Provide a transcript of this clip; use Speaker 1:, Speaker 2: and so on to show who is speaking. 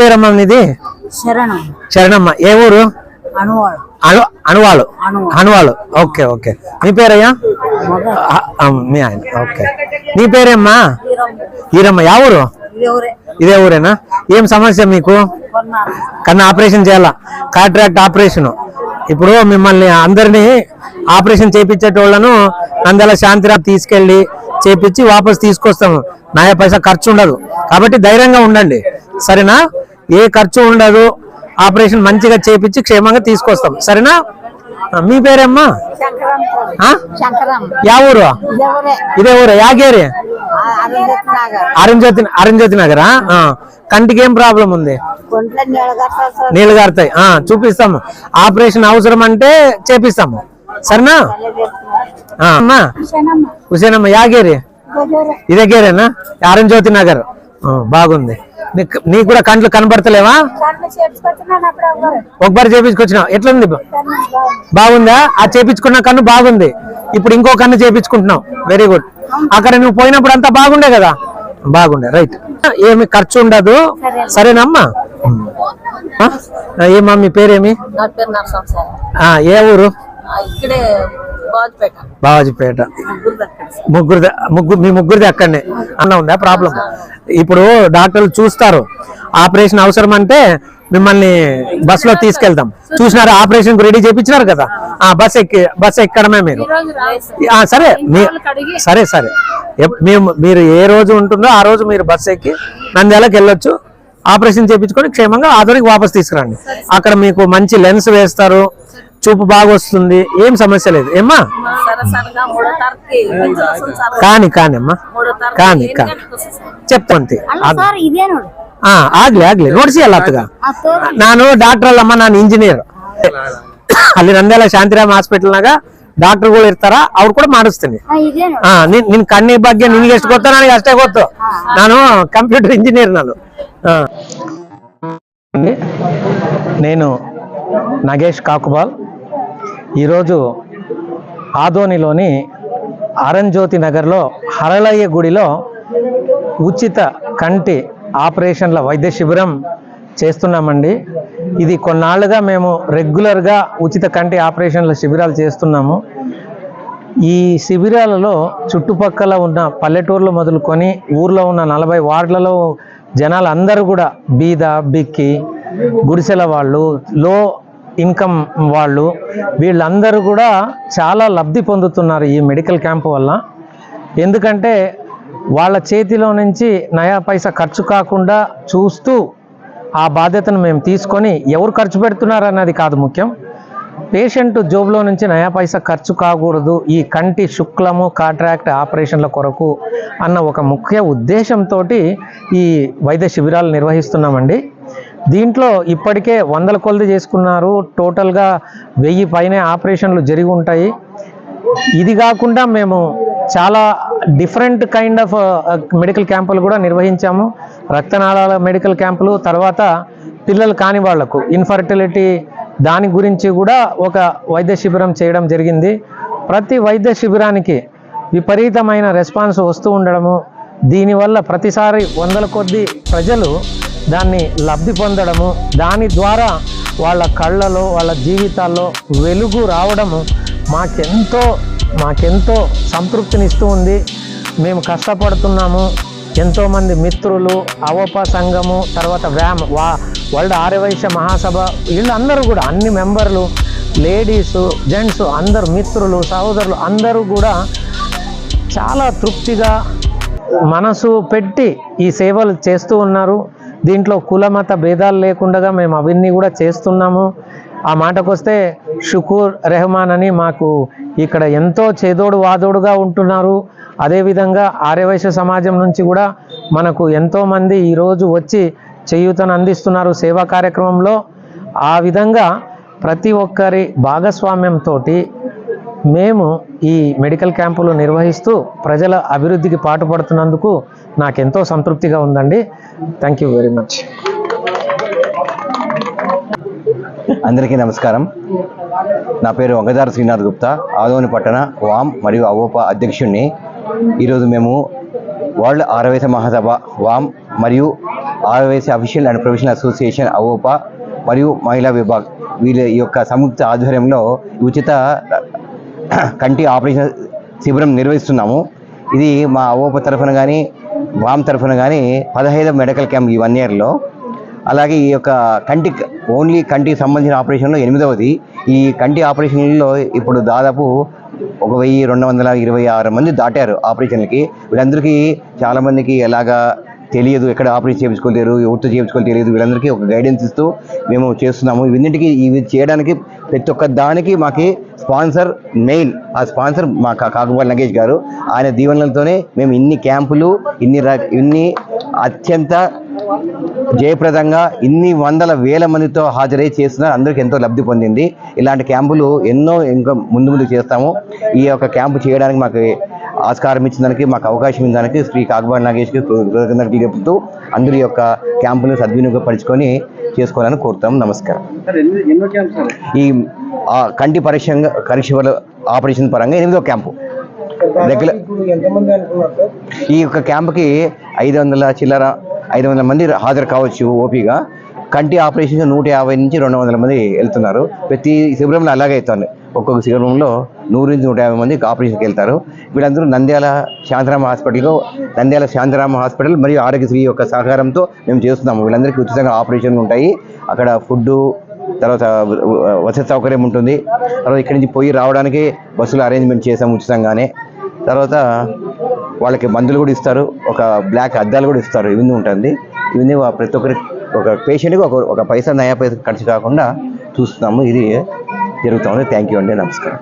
Speaker 1: పేరమ్మా ఇది
Speaker 2: శరణం.
Speaker 1: శరణమ్మ. ఏ ఊరు? అనువాలు
Speaker 2: అనువాలు.
Speaker 1: Anuvalu okay okay. నీ పేరయ్యా? మీ ఆయన. ఓకే. నీ పేరేమ్మా? ఈరమ్మ. యా ఊరు? ఇదే ఊరేనా? ఏం సమస్య మీకు? కన్నా ఆపరేషన్ చేయాలా? Contract operation. ఇప్పుడు మిమ్మల్ని అందరినీ ఆపరేషన్ చేపించేటోళ్ళను నందల శాంతిరామ్ తీసుకెళ్ళి చేపించి వాపస్ తీసుకొస్తాము. నాయ పైసా ఖర్చు ఉండదు. కాబట్టి ధైర్యంగా ఉండండి. సరేనా? ఏ ఖర్చు ఉండదు. ఆపరేషన్ మంచిగా చేపించి క్షేమంగా తీసుకొస్తాం. సరేనా? మీ పేరేమ్మా? యా ఊరు? ఇదే ఊరు. యాగేరి? అరుణ్జ్యోతి అరుణ్జ్యోతి నగరా. కంటికి ఏం ప్రాబ్లం ఉంది? నీళ్ళు గారుతాయి చూపిస్తాము. ఆపరేషన్ అవసరం అంటే చేపిస్తాము. సరేనా? అమ్మా. హుసేనమ్మ యాగేరి? ఇదే గేరేనా? జ్యోతి నగర్. బాగుంది. నీకు కూడా కంట్లు కనబడతలేవా? ఒకసారి చేపించుకొచ్చినావు ఎట్లుంది? బాగుందా? ఆ చేపించుకున్న కన్ను బాగుంది. ఇప్పుడు ఇంకో కన్ను చేపించుకుంటున్నావు. వెరీ గుడ్ అక్కడ నువ్వు పోయినప్పుడు అంతా బాగుండే కదా? బాగుండే రైట్ ఏమి ఖర్చు ఉండదు. సరేనమ్మా? ఏమా మీ పేరేమి? ఏ ఊరు?
Speaker 2: ఇక్కడే బాజ్పేట
Speaker 1: బావాజీపేట. ముగ్గురు ముగ్గురు మీ ముగ్గురిది అక్కడనే. అన్న ఉందా? ప్రాబ్లం ఇప్పుడు డాక్టర్లు చూస్తారు. ఆపరేషన్ అవసరం అంటే మిమ్మల్ని బస్లో తీసుకెళ్తాం. చూసినారు? ఆపరేషన్ రెడీ చేయించినారు కదా. ఆ బస్ ఎక్కి బస్ ఎక్కడమే మీరు? సరే. మీ సరే సరే. మేము మీరు ఏ రోజు ఉంటుందో ఆ రోజు మీరు బస్ ఎక్కి నంద్యాలకు వెళ్ళొచ్చు. ఆపరేషన్ చేయించుకొని క్షేమంగా ఆధునిక వాపస్ తీసుకురండి. అక్కడ మీకు మంచి లెన్స్ వేస్తారు. చూపు బాగా వస్తుంది ఏం సమస్య లేదు ఏమ్మా కాని కాని అమ్మా కాని కాని చెప్తాంతి ಆಗ್ಲಿ ಆಗ್ಲಿ ನೋಡ್ಸಿ ಅಲ್ಲ ಅತ್ತಗ ನಾನು ಡಾಕ್ಟರ್ ಅಲ್ಲಮ್ಮ ನಾನು ಇಂಜಿನಿಯರ್ ಅಲ್ಲಿ ನಂದೆಲ್ಲ ಶಾಂತಿರಾಮ್ ಹಾಸ್ಪಿಟಲ್ನಾಗ ಡಾಕ್ಟರ್ಗಳು ಇರ್ತಾರ ಅವ್ರು ಕೂಡ ಮಾಡಿಸ್ತೀನಿ ಹಾ ನಿನ್ ಕಣ್ಣಿ ಬಗ್ಗೆ ನಿನ್ಗೆ ಎಷ್ಟು ಗೊತ್ತೋ ನನಗೆ ಅಷ್ಟೇ ಗೊತ್ತು ನಾನು ಕಂಪ್ಯೂಟರ್ ఇంజనీర్ ನಾನು నేను నాగేష్ కాకుబాల్ ఈరోజు ఆదోనిలోని అరంజ్యోతి నగర్లో హరళయ్య గుడిలో ఉచిత కంటి ఆపరేషన్ల వైద్య శిబిరం చేస్తున్నామండి. ఇది కొన్నాళ్ళుగా మేము రెగ్యులర్గా ఉచిత కంటి ఆపరేషన్ల శిబిరాలు చేస్తున్నాము. ఈ శిబిరాలలో చుట్టుపక్కల ఉన్న పల్లెటూర్లు మొదలుకొని ఊర్లో ఉన్న నలభై వార్డులలో జనాలు అందరూ కూడా బీద బిక్కి గుడిసెల వాళ్ళు లో ఇన్కమ్ వాళ్ళు వీళ్ళందరూ కూడా చాలా లబ్ధి పొందుతున్నారు ఈ మెడికల్ క్యాంప్ వల్ల. ఎందుకంటే వాళ్ళ చేతిలో నుంచి నయా పైసా ఖర్చు కాకుండా చూస్తూ ఆ బాధ్యతను మేము తీసుకొని ఎవరు ఖర్చు పెడుతున్నారు అన్నది కాదు ముఖ్యం. పేషెంట్ జోబులో నుంచి నయా పైసా ఖర్చు కాకూడదు ఈ కంటి శుక్లము కాంట్రాక్ట్ ఆపరేషన్ల కొరకు అన్న ఒక ముఖ్య ఉద్దేశంతో ఈ వైద్య శిబిరాలు నిర్వహిస్తున్నామండి. దీంట్లో ఇప్పటికే వందల కొలది చేసుకున్నారు. టోటల్గా వెయ్యి పైనే ఆపరేషన్లు జరిగి ఉంటాయి. ఇది కాకుండా మేము చాలా డిఫరెంట్ కైండ్ ఆఫ్ మెడికల్ క్యాంపులు కూడా నిర్వహించాము. రక్తనాళాల మెడికల్ క్యాంపులు తర్వాత పిల్లలు కాని వాళ్ళకు ఇన్ఫర్టిలిటీ దాని గురించి కూడా ఒక వైద్య శిబిరం చేయడం జరిగింది. ప్రతి వైద్య శిబిరానికి విపరీతమైన రెస్పాన్స్ వస్తూ ఉండడము. దీనివల్ల ప్రతిసారి వందల కొద్ది ప్రజలు దాన్ని లబ్ధి పొందడము దాని ద్వారా వాళ్ళ కళ్ళలో వాళ్ళ జీవితాల్లో వెలుగు రావడము మాకెంతో మాకెంతో సంతృప్తినిస్తూ ఉంది. మేము కష్టపడుతున్నాము. ఎంతోమంది మిత్రులు అవప సంఘము తర్వాత వ్యామ్ వా వరల్డ్ ఆర్యవైశ్య మహాసభ వీళ్ళందరూ కూడా అన్ని మెంబర్లు లేడీసు జెంట్స్ అందరు మిత్రులు సహోదరులు అందరూ కూడా చాలా తృప్తిగా మనసు పెట్టి ఈ సేవలు చేస్తూ ఉన్నారు. దీంట్లో కులమత భేదాలు లేకుండా మేము అవన్నీ కూడా చేస్తున్నాము. ఆ మాటకొస్తే షుకూర్ రెహమాన్ అని మాకు ఇక్కడ ఎంతో చేదోడు వాదోడుగా ఉంటున్నారు. అదేవిధంగా ఆర్యవైశ్య సమాజం నుంచి కూడా మనకు ఎంతోమంది ఈరోజు వచ్చి చేయూతను అందిస్తున్నారు సేవా కార్యక్రమంలో. ఆ విధంగా ప్రతి ఒక్కరి భాగస్వామ్యంతో మేము ఈ మెడికల్ క్యాంపులు నిర్వహిస్తూ ప్రజల అభివృద్ధికి పాటుపడుతున్నందుకు నాకెంతో సంతృప్తిగా ఉందండి. థ్యాంక్ యూ వెరీ మచ్
Speaker 3: అందరికీ నమస్కారం. నా పేరు వంగదార శ్రీనాథ్ గుప్తా. ఆదోని పట్టణ వామ్ మరియు అవోప అధ్యక్షుడిని ఈరోజు మేము వరల్డ్ ఆరవేశ మహాసభ వామ్ మరియు Arya Vysya official and professional association AVOPA మరియు మహిళా విభాగ్ వీళ్ళ యొక్క సంయుక్త ఆధ్వర్యంలో ఉచిత కంటి ఆపరేషన్ శిబిరం నిర్వహిస్తున్నాము. ఇది మా అవోప తరఫున కానీ వామ్ తరఫున కానీ పదహైదు మెడికల్ క్యాంప్ ఈ వన్ ఇయర్లో అలాగే ఈ యొక్క కంటి ఓన్లీ కంటికి సంబంధించిన ఆపరేషన్లో ఎనిమిదవది. ఈ కంటి ఆపరేషన్లో ఇప్పుడు దాదాపు ఒక వెయ్యి రెండు వందల ఇరవై ఆరు మంది దాటారు ఆపరేషన్లకి. వీళ్ళందరికీ చాలామందికి ఎలాగా తెలియదు ఎక్కడ ఆపరేషన్ చేయించుకోలేరు ఎవరితో చేయించుకోవాలి తెలియదు. వీళ్ళందరికీ ఒక గైడెన్స్ ఇస్తూ మేము చేస్తున్నాము. ఇవన్నింటికి ఇవి చేయడానికి ప్రతి ఒక్క దానికి మాకి స్పాన్సర్ మెయిన్ ఆ స్పాన్సర్ మా కాకుబాల్ నగేష్ గారు. ఆయన దీవెనలతోనే మేము ఇన్ని క్యాంపులు ఇన్ని ఇన్ని అత్యంత జయప్రదంగా ఇన్ని వందల వేల మందితో హాజరై చేసిన అందరికీ ఎంతో లబ్ధి పొందింది. ఇలాంటి క్యాంపులు ఎన్నో ఇంకా ముందు ముందు చేస్తాము. ఈ యొక్క క్యాంపు చేయడానికి మాకు ఆస్కారం ఇచ్చిన దానికి మాకు అవకాశం ఇచ్చిన దానికి శ్రీ కాకబాడి నాగేష్కి కృతజ్ఞతలు చెప్తూ అందరి యొక్క క్యాంపును సద్వినియోగపరుచుకొని చేసుకోవాలని కోరుతాం. నమస్కారం. ఈ కంటి పరీక్ష పరీక్ష ఆపరేషన్ పరంగా ఎనిమిదో క్యాంపు. రెగ్యులర్ ఈ యొక్క క్యాంప్కి ఐదు వందల చిల్లర ఐదు వందల మంది హాజరు కావచ్చు ఓపీగా. కంటి ఆపరేషన్ నూట యాభై నుంచి రెండు వందల మంది వెళ్తున్నారు. ప్రతి శిబిరంలో అలాగే అవుతుంది. ఒక్కొక్క శిబిరంలో నూరు నుంచి నూట యాభై మంది ఆపరేషన్కి వెళ్తారు. వీళ్ళందరూ నంద్యాల శాంతరామ హాస్పిటల్లో నంద్యాల శాంతరామ హాస్పిటల్ మరియు ఆరోగ్యశ్రీ యొక్క సహకారంతో మేము చేస్తున్నాము. వీళ్ళందరికీ ఉచితంగా ఆపరేషన్లు ఉంటాయి. అక్కడ ఫుడ్డు తర్వాత వసతి సౌకర్యం ఉంటుంది. తర్వాత ఇక్కడి నుంచి పోయి రావడానికి బస్సులు అరేంజ్మెంట్ చేసాము ఉచితంగానే. తర్వాత వాళ్ళకి మందులు కూడా ఇస్తారు. ఒక బ్లాక్ అద్దాలు కూడా ఇస్తారు. ఇవన్నీ ఉంటుంది. ఇవన్నీ ప్రతి ఒక్కరి ఒక పేషెంట్కి ఒక ఒక పైసా నయా పైసా ఖర్చు కాకుండా చూస్తున్నాము. ఇది జరుగుతూ ఉంది థ్యాంక్ యూ అండి నమస్కారం.